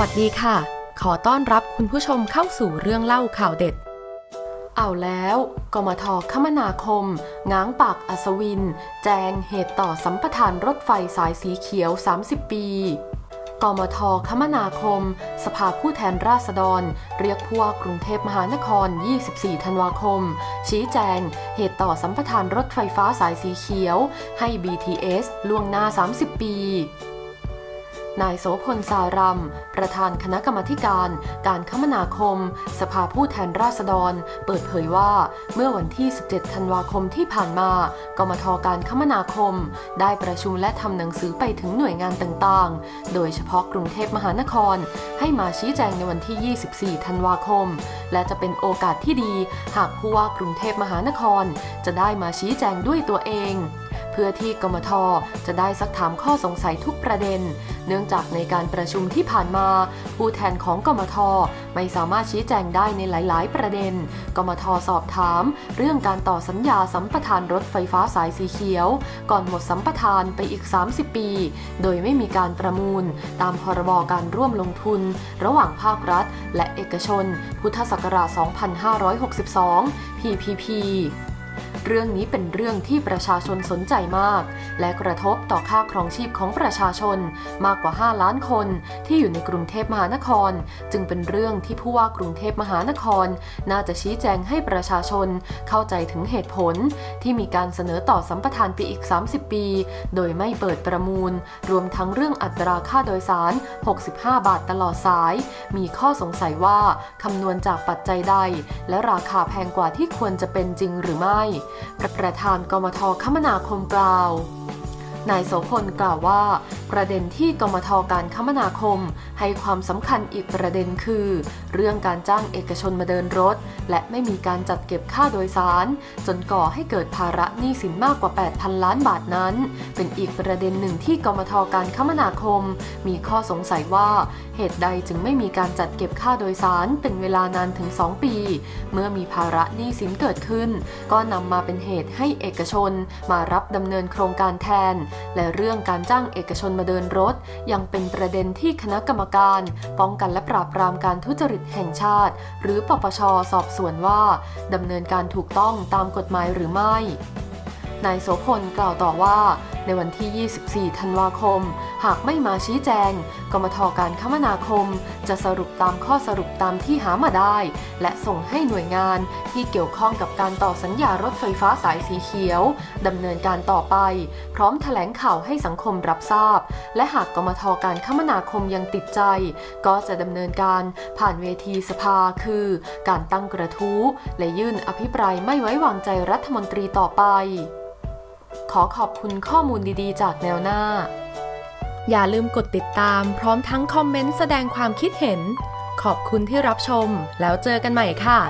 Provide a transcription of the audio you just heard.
วัสดีค่ะ ขอต้อนรับคุณผู้ชมเข้าสู่เรื่องเล่าข่าวเด็ด เอาแล้วกมทคมนาคม ง้างปากอัศวิน แจงเหตุต่อสัมปทานรถไฟสายสีเขียว 30 ปีกมทคมนาคม สภาผู้แทนราษฎร เรียกผู้ว่ากรุงเทพมหานคร 24 ธันวาคม ชี้แจง เหตุต่อสัมปทานรถไฟฟ้าสายสีเขียว ให้ BTS ล่วงหน้า 30 ปี นายโสพลสารัม ประธานคณะกรรมการ การคมนาคม สภาผู้แทนราษฎร เปิดเผยว่าเมื่อวันที่ 17 ธันวาคมที่ผ่านมากมทการคมนาคม ได้ประชุมและทำหนังสือไปถึงหน่วยงานต่างๆ โดยเฉพาะกรุงเทพมหานคร ให้มาชี้แจงในวันที่ 24 ธันวาคม และจะเป็นโอกาสที่ดี หากผู้ว่ากรุงเทพมหานคร จะได้มาชี้แจงด้วยตัวเอง เพื่อที่กมทจะได้ซักถามข้อสงสัยทุกประเด็น เนื่องจากในการประชุมที่ผ่านมา ผู้แทนของกมทไม่สามารถชี้แจงได้ในหลาย ๆ ประเด็น กมทสอบถาม เรื่องการต่อสัญญาสัมปทานรถไฟฟ้าสายสีเขียว ก่อนหมดสัมปทานไปอีก 30 ปี โดยไม่มีการประมูล ตามพรบการร่วมลงทุน ระหว่างภาครัฐ และเอกชน พุทธศักราช 2562 PPP เรื่องนี้เป็นเรื่องที่ประชาชนสนใจมาก และกระทบต่อค่าครองชีพของประชาชนมากกว่า 5 ล้านคนที่อยู่ในกรุงเทพมหานคร จึงเป็นเรื่องที่ผู้ว่ากรุงเทพมหานคร น่าจะชี้แจงให้ประชาชนเข้าใจถึงเหตุผล ที่มีการเสนอต่อสัมปทานไปอีก 30 ปี โดยไม่เปิดประมูล รวมทั้งเรื่องอัตราค่าโดยสาร 65 บาทตลอดสาย มีข้อสงสัยว่าคำนวณจากปัจจัยใด และราคาแพงกว่าที่ควรจะเป็นจริงหรือไม่ประธานกมทคมนาคมกล่าว นายโสพลกล่าวว่า ประเด็นที่กมทการคมนาคม ให้ความสำคัญอีกประเด็นคือ เรื่องการจ้างเอกชนมาเดินรถ และไม่มีการจัดเก็บค่าโดยสาร จนก่อให้เกิดภาระหนี้สินมากกว่า 8,000 ล้านบาทนั้น เป็นอีกประเด็นหนึ่งที่กมทการคมนาคม มีข้อสงสัยว่า เหตุใดจึงไม่มีการจัดเก็บค่าโดยสารเป็นเวลานานถึง 2 ปี เมื่อมีภาระหนี้สินเกิดขึ้น ก็นำมาเป็นเหตุให้เอกชนมารับดำเนินโครงการแทน และเรื่องการจ้างเอกชนมาเดินรถ ยังเป็นประเด็นที่คณะกรรมการ ป้องกันและปราบปรามการทุจริตแห่งชาติ หรือปปชสอบสวนว่าดำเนินการถูกต้องตามกฎหมายหรือไม่นายโสพลกล่าวต่อว่า ในวันที่ 24 ธันวาคม หากไม่มาชี้แจง กมทการคมนาคม จะสรุปตามข้อสรุปตามที่หามาได้ และส่งให้หน่วยงานที่เกี่ยวข้องกับการต่อสัญญารถไฟฟ้าสายสีเขียวดำเนินการต่อไป พร้อมแถลงข่าวให้สังคมรับทราบ และหากกมทการคมนาคมยังติดใจ ก็จะดำเนินการผ่านเวทีสภาคือ การตั้งกระทู้และยื่นอภิปรายไม่ไว้วางใจรัฐมนตรีต่อไป ขอขอบคุณข้อมูลดีๆ จากแนวหน้า อย่าลืมกดติดตามพร้อมทั้งคอมเมนต์แสดงความคิดเห็น ขอบคุณที่รับชม แล้วเจอกันใหม่ค่ะ